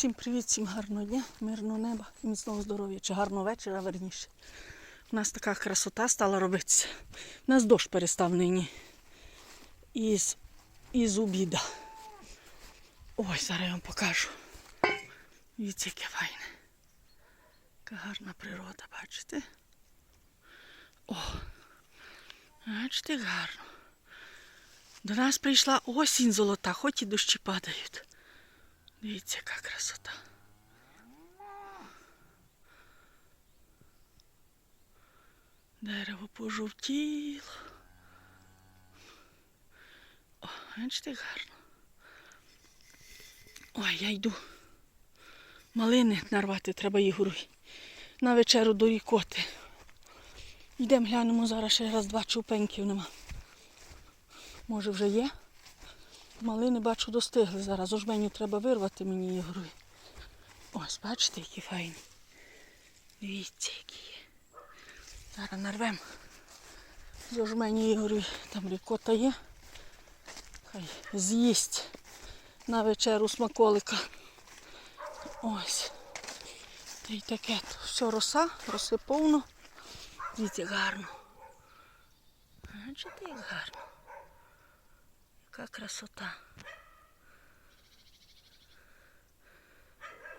Всім привіт, всім гарного дня, мирного неба і міцного здоров'я, чи гарного вечора, верніше. У нас така красота стала робитися. У нас дощ перестав нині. Із, із обіда. Ой, зараз я вам покажу. Дивіться, яке файне. Яка гарна природа, бачите? О, бачите, гарно. До нас прийшла осінь золота, хоч і дощі падають. Дивіться, яка красота. Дерево пожовтіло. О, бачите, гарно. Ой, я йду. Малини нарвати треба Ігорові. На вечеру до рікоти. Йдемо глянемо зараз ще раз два чупеньків нема. Може вже є? Малини бачу достигли зараз. Ожменю треба вирвати мені Ігорові. Ось, бачите, які файні. Дивіться, які є. Зараз нарвемо. З ожмені Ігорові там рікота є. Хай з'їсть на вечеру смаколика. Ось. Та й таке. Все роса, роси повно. Дивіться, гарно. Бачите, як гарно. Яка красота.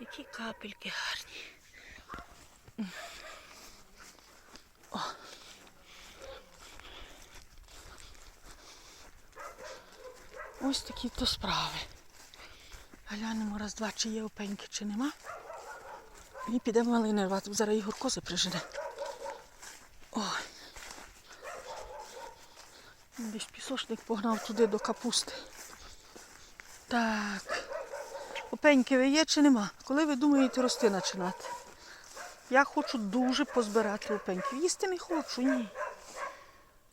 Які капельки гарні. О. Ось такі то справи. Глянемо раз, два, чи є опеньки, чи нема. І підемо малини рвати, зараз Ігор кози прижене. Ой. Десь пісочник погнав туди до капусти. Так. Опеньки ви є чи нема? Коли ви думаєте рости починати? Я хочу дуже позбирати опеньки. Їсти не хочу, ні.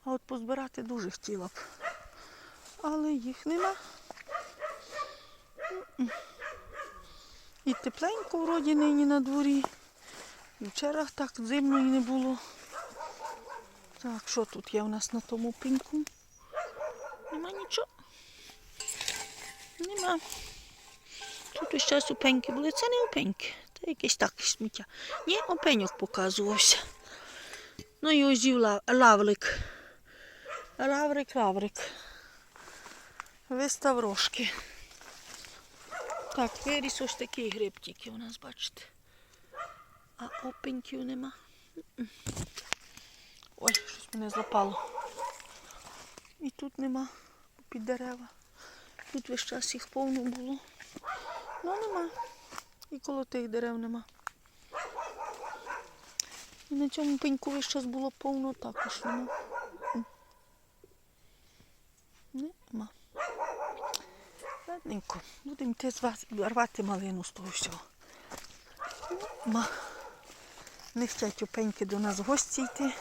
А от позбирати дуже хотіла б. Але їх нема. І тепленько вроді нині на дворі. І вчора так зимно і не було. Так, що тут є у нас на тому пеньку? Тут час опеньки були. Це не опеньки. Це якесь так сміття. Ні, опеньок показувався. Ну і озів ла- лавлик. Лаврик, лаврик. Вистав рожки. Так, виріс ось такий гриб у нас, бачите. А опеньків нема. Ой, щось мене злапало. І тут нема під дерева. Тут весь час їх повно було. Ну нема. І коло тих дерев нема. І на цьому пеньку весь час було повно також нема. Нема. Ладненько, будемо йти зва- рвати малину з того всього. Нема. Не хочуть опеньки до нас в гості йти,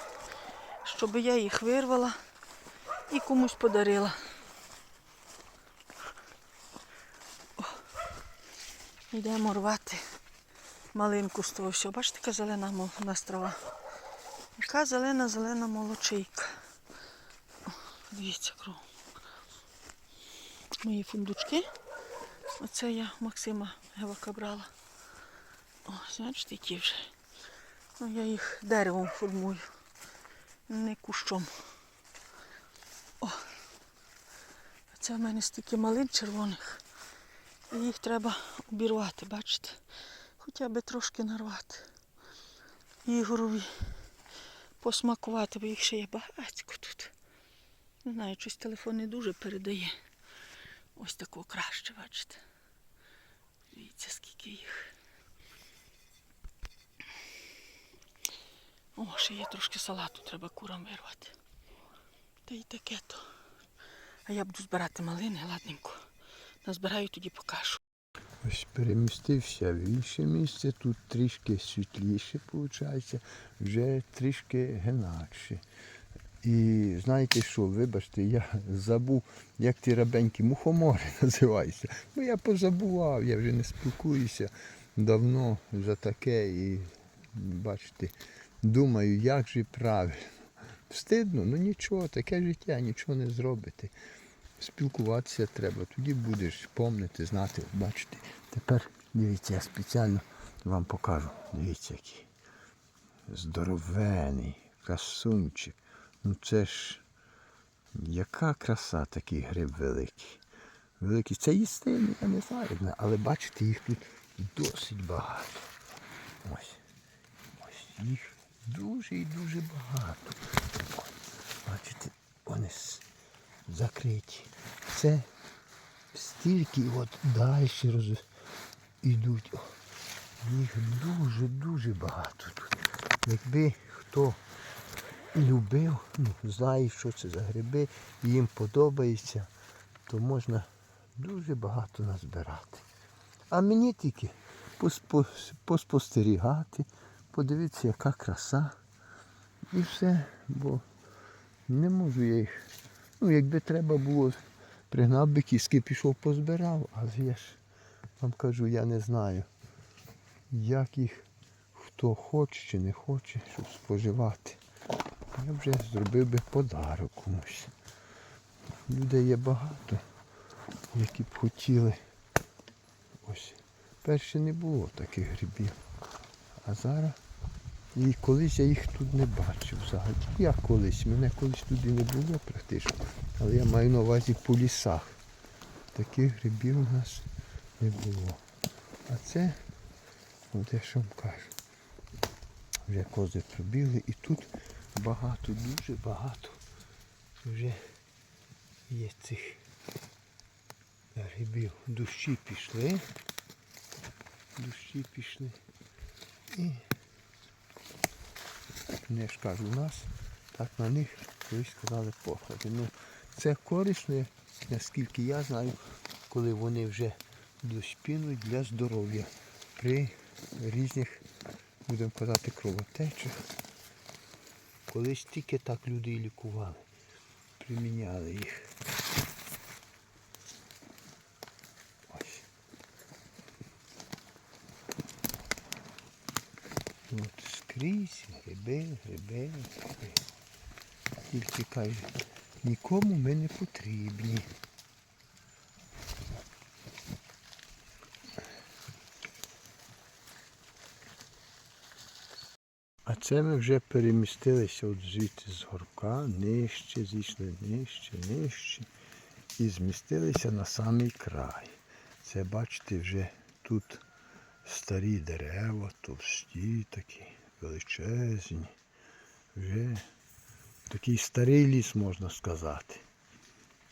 щоб я їх вирвала і комусь подарила. Йдемо рвати малинку з того всього. Бачите, яка зелена у нас трава. Яка зелена, зелена молочейка. О, Дивіться кругом. Мої фундучки. Оце я Максима Гевака брала. О, бачите, які вже. Ну, я їх деревом формую, не кущом. О, це в мене стільки малин червоних. Їх треба обірвати, бачите? Хоча б трошки нарвати. Ігорові посмакувати, бо їх ще є багатько тут. Не знаю, щось телефон не дуже передає. Ось такого краще, бачите. Дивіться, скільки їх. О, ще є трошки салату, треба курам вирвати. Та й таке то. А я буду збирати малини, ладненько. Назбираю, тоді покажу. Ось перемістився в інше місце, тут трішки світліше, виходить, вже трішки генакше. І знаєте що, вибачте, я забув, як ті рабенькі мухомори називаються. Бо я позабував, я вже не спілкуюся давно за таке і бачите, думаю, як же правильно. Встидно, ну нічого, таке життя, нічого не зробити. Спілкуватися треба, тоді будеш помнити, знати, бачите. Тепер Дивіться, я спеціально вам покажу. Дивіться, який. Здоровений, красунчик. Ну це ж яка краса такий гриб великий. Великий. Це їстинний, я не знаю, але бачите, їх тут досить багато. Ось. Ось їх дуже і дуже багато. Бачите, вони закриті. Це стільки от далі роз... ідуть. О, Їх дуже-дуже багато тут. Якби хто любив, ну, знає, що це за гриби, їм подобається, то можна дуже багато назбирати. А мені тільки поспостерігати, подивитися, яка краса. І все, бо не можу я їх. Ну, якби треба було, пригнав би кіски, пішов позбирав, але я ж вам кажу, я не знаю, як їх хто хоче чи не хоче, щоб споживати. Я вже зробив би подарок комусь. Людей є багато, які б хотіли. Ось. Перше не було таких грибів. А зараз. І колись я їх тут не бачив взагалі. Я колись, мене колись туди не було практично. Але я маю на увазі по лісах. Таких грибів у нас не було. А це, от я що вам кажу. Вже кози пробігли і тут багато, дуже багато вже є цих грибів. Дощі пішли. Дощі пішли. І не ж нас так на них колись сказали походи. Ну, це корисно, наскільки я знаю, коли вони вже доспінуть для здоров'я при різних, будемо казати, кровотечах. Колись тільки так люди і лікували, приміняли їх. Ось. От скрізь гриби, гриби, гриби. Тільки каже, нікому ми не потрібні. А це ми вже перемістилися от звідти з горка, нижче, зійшли нижче, нижче і змістилися на самий край. Це бачите, вже тут старі дерева, товсті такі, величезні. Вже такий старий ліс, можна сказати.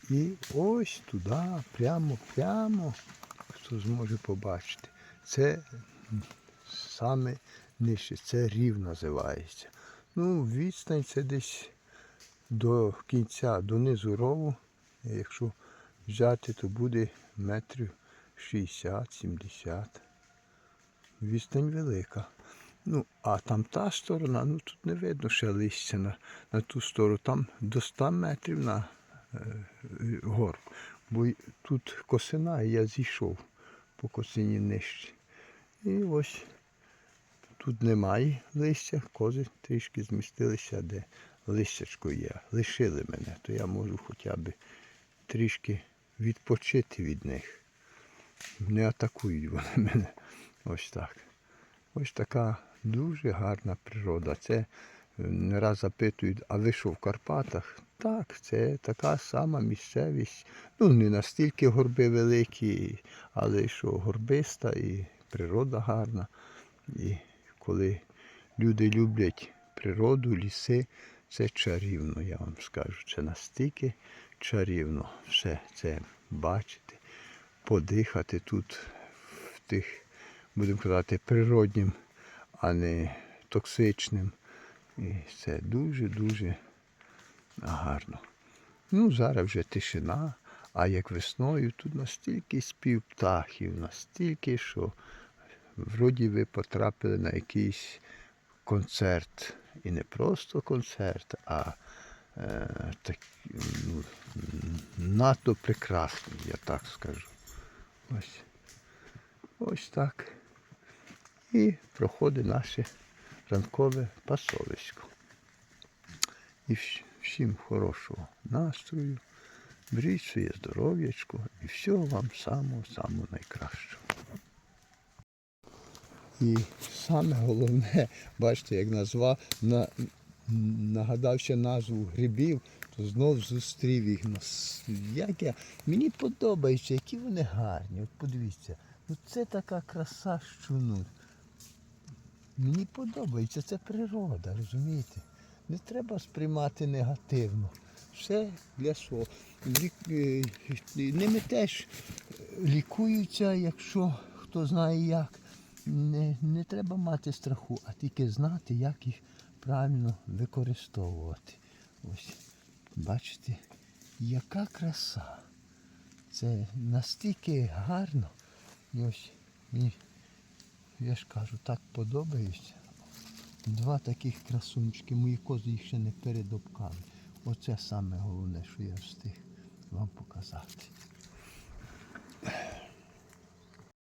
І ось туди, прямо, прямо, хто зможе побачити. Це саме нижче, це рів називається. Ну, відстань це десь до кінця, донизу рову. Якщо взяти, то буде метрів 60-70. Відстань велика. Ну, а там та сторона, ну тут не видно ще листя на, на ту сторону. Там до 100 метрів на е, е, гор. Бо тут косина, і я зійшов по косині нижче. І ось тут немає листя, кози трішки змістилися, де листячко є. Лишили мене, то я можу хоча б трішки відпочити від них. Не атакують вони мене. Ось так. Ось така дуже гарна природа. Це е, не раз запитують, а ви що в Карпатах? Так, це така сама місцевість. Ну, не настільки горби великі, але що горбиста і природа гарна. І коли люди люблять природу, ліси, це чарівно, я вам скажу. Це настільки чарівно все це бачити, подихати тут в тих, будемо казати, природнім, а не токсичним. І це дуже-дуже гарно. Ну, зараз вже тишина, а як весною тут настільки спів птахів, настільки, що вроді ви потрапили на якийсь концерт. І не просто концерт, а е, так, ну, надто прекрасний, я так скажу. Ось. Ось так. І проходить наше ранкове пасовисько. І всім хорошого настрою, беріть своє здоров'ячко і всього вам самого-самого найкращого. І саме головне, бачите, як назвав, на, нагадав назву грибів, то знов зустрів їх. Як я, мені подобається, які вони гарні. От подивіться, ну це така краса, що ну. Мені подобається, це природа, розумієте? Не треба сприймати негативно. Все для. Лік- е, Ними теж лікуються, якщо хто знає як. Не, не треба мати страху, а тільки знати, як їх правильно використовувати. Ось, бачите, яка краса. Це настільки гарно. І ось мені, я ж кажу, так подобається. Два таких красунчики, мої кози їх ще не передобкали. Оце саме головне, що я встиг вам показати.